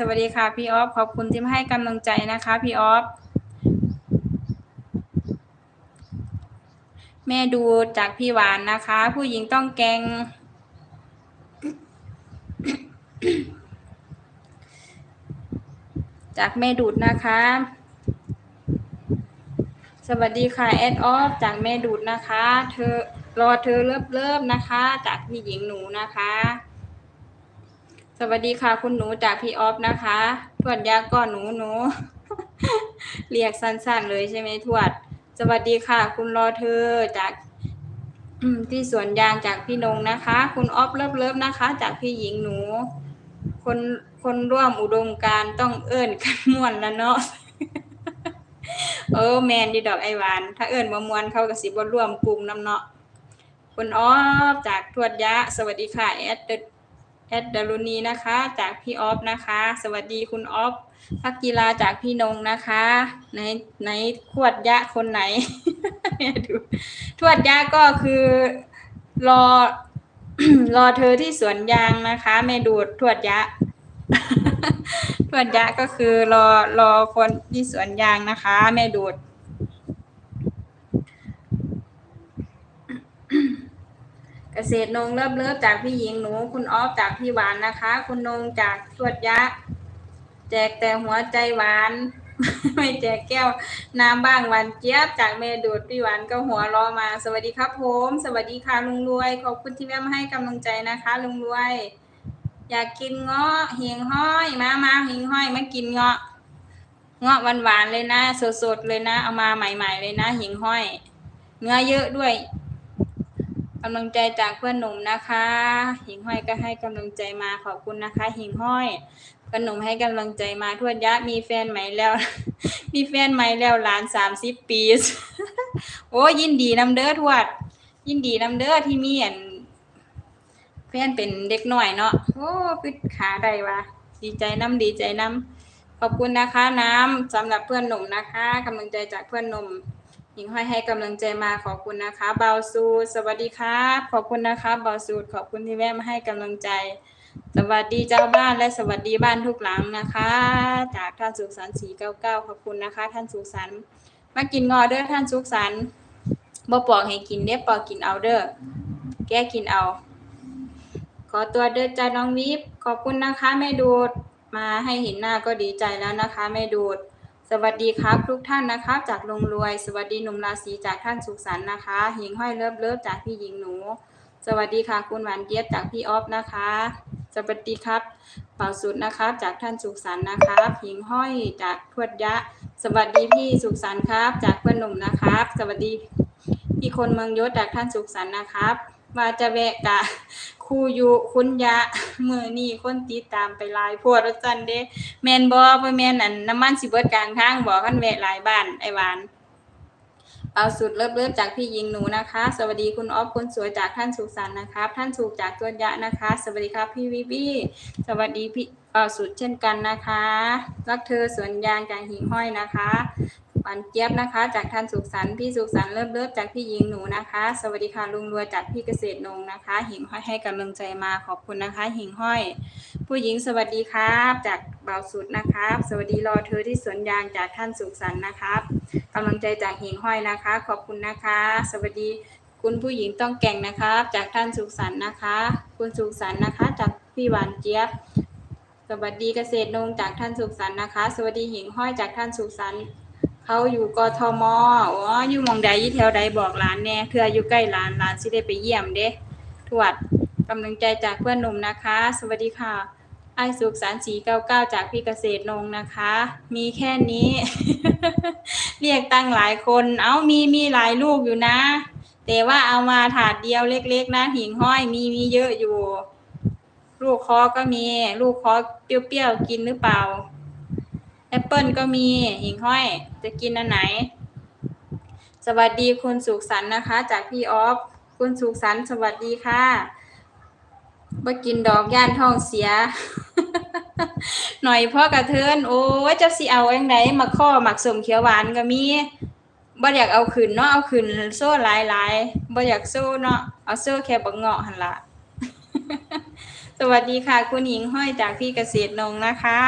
สวัสดีค่ะพี่ออฟขอบคุณที่มาให้กำลังใจนะคะ พี่ออฟแม่ดูจากพี่หวานนะคะ ผู้หญิงต้องแกง จากแม่ดูดนะคะ สวัสดีค่ะแอดออฟจากแม่ดูดนะคะ เธอรอเธอเลิฟเลิฟนะคะ จากพี่หญิงหนูนะคะ สวัสดีค่ะ คุณหนูจากพี่ออฟนะคะทวดยาก่อนหนูหนูเรียกสั้นๆเลยใช่ไหมทวด สวัสดีค่ะ คุณรอเธอจากที่สวนยางจากพี่นงนะคะ คุณออฟเลิฟเลิฟนะคะ จากพี่หญิงหนู คนคนร่วมอุดมการต้องเอิ้นกันม่วนแล้วเนาะเออแมนดีดอกไอหวาน ถ้าเอิ้นบ่ม่วนเขาก็สิบ่ร่วมกลุ่มนํเนาะคุณออฟจากทวดยะ สวัสดีค่ะแอดเด แอดดารุณีนะคะ จากพี่ออฟนะคะ สวัสดีคุณออฟพักกีฬาจากพี่นงนะคะในในทวดยะคนไหน ดูทวดยะก็คือรอรอเธอที่สวนยางนะคะแม่ดูดทวดยะ ทวดยะก็คือรอรอคนที่สวนยางนะคะแม่ดูด เกษตรนงเริ่มเริ่มจากพี่หญิงหนู คุณออฟจากพี่หวานนะคะ คุณนงจากทวดยะ แจกแต่หัวใจหวาน ไม่แจกแก้วน้ำบ้างหวานเจี๊ยบจากเมดูดพี่หวานก็หัวเรอมา สวัสดีครับผมสวัสดีค่ะลุงรวยขอบคุณที่แม่มาให้กำลังใจนะคะลุงรวย อยากกินเงาะเหียงห้อยมามาเหียงห้อยมากินเงาะเงาะหวานๆเลยนะสดๆเลยนะ เอามาใหม่ ๆ เลยนะเหียงห้อย เนื้อเยอะด้วยำลังใจจากเพื่อนหนุ่มนะคะ หิงห้อยก็ให้กำลังใจมาขอบคุณนะคะ หิงห้อยเพื่อนหนุ่มให้กำลังใจมาทวดยะมีแฟนใหม่แล้ว มีแฟนใหม่แล้วหลานสามสิบปี โอ้ยินดีนำเด้อทวด ยินดีนำเด้อที่มีอันแฟนเป็นเด็กหน่อยเนาะโอ้พิดขาได้วะดีใจน้ำดีใจน้ำขอบคุณนะคะ น้ำสำหรับเพื่อนหนุ่มนะคะกำลังใจจากเพื่อนหนุ่ม หญิงห้อยให้กำลังใจมาขอบคุณนะคะเบาสูดสวัสดีครับขอบคุณนะคะเบาสูดขอบคุณที่แวะมาให้กำลังใจ สวัสดีเจ้าบ้านและสวัสดีบ้านทุกหลังนะคะ จากท่านสุขสันต์สี่เก้าเก้าขอบคุณนะคะ ท่านสุขสันต์มากินงอเด้อท่านสุขสันต์บ่ปอกให้กินเด้อปอกกินเอาเด้อแก้กินเอา ขอตัวเด้อจ้าน้องวิบขอบคุณนะคะแม่ดูดมาให้เห็นหน้าก็ดีใจแล้วนะคะแม่ดูด สวัสดีครับทุกท่านนะครับจากลงรวย สวัสดีหนุ่มราศีจากท่านสุขสันต์นะคะหญิงห้อยเลิฟเลิฟจากพี่หญิงหนู สวัสดีค่ะคุณหวานเจี๊ยบจากพี่ออฟนะคะ สวัสดีครับเป่าสุดนะครับจากท่านสุขสันต์นะครับหญิงห้อยจากทวดยะ สวัสดีพี่สุขสันต์ครับ จากเพื่อนหนุ่มนะครับ สวัสดีพี่คนเมืองยศจากท่านสุขสันต์นะครับว่าจะแวะกะ ครูยู่คุณยะมือนี่คนติดตามไปหลายพวดว่าจันเด้แมนบอบ่แมนอันน้ำมันสิเบิดกลางทางบอกกันแวะหลายบ้านไอหวานเอาสุดเริ่มเริ่มจากพี่ยิงหนูนะคะ สวัสดีคุณออฟคนสวยจากท่านสุขสันต์นะครับ ท่านสุขจากตัวยะนะคะ สวัสดีครับพี่วิบี้สวัสดีพี่เอาสุดเช่นกันนะคะ รักเธอสวนยางจากหิ่งห้อยนะคะ หวานเจี๊ยบนะคะ จากท่านสุขสันต์พี่สุขสันต์เริ่มเริ่มจากพี่ยิงหนูนะคะ สวัสดีค่ะลุงรวยจากพี่เกษตรนงนะคะ หิ่งห้อยให้กำลังใจมาขอบคุณนะคะ หิ่งห้อย ผู้หญิงสวัสดีครับ จากเบาสุดนะครับ สวัสดีรอเธอที่สวนยางจากท่านสุขสันต์นะครับกำลังใจจากหิงห้อยนะคะ ขอบคุณนะคะ สวัสดีคุณผู้หญิงต้องแก่งนะครับ จากท่านสุขสันต์นะคะ คุณสุขสันต์นะคะ จากพี่หวานเจี๊ยบสวัสดีเกษตรนงจากท่านสุขสันต์นะคะ สวัสดีหิงห้อยจากท่านสุขสันต์ เขาอยู่กทมอ๋ออยู่มองใดยี่แถวใดบอกร้านแน่เพื่ออยู่ใกล้ร้านร้านสิได้ไปเยี่ยมเด้ทวดกำลังใจจากเพื่อนหนุ่มนะคะ สวัสดีค่ะ ไอสุขสันต์สีเก้าเก้าจากพี่เกษตรนงนะคะ มีแค่นี้ เรียกตั้งหลายคน เอามีมีหลายลูกอยู่นะ แต่ว่าเอามาถาดเดียวเล็กๆนะหิ่งห้อยมีมีเยอะอยู่ ลูกคอก็มี ลูกคอเปรี้ยวๆกินหรือเปล่า ปเปิลก็มีหิงห้อย จะกินอันไหน สวัสดีคุณสุขสันต์นะคะ จากพี่ออฟ คุณสุขสันต์สวัสดีค่ะบ่กินดอกย่านท้องเสีย หน่อยพ่อกระเทินโอ้เจะสิเอาจังไดมาข้อหมักสมเขียวหวานก็มีบ่อยากเอาขึ้นเนาะเอาขึ้นโซ่หลายๆบ่อยากโซ่เนาะเอาโซ่แค่บักเงาะหันละสวัสดีค่ะ คุณหญิงห้อยจากพี่เกษตรนงนะคะ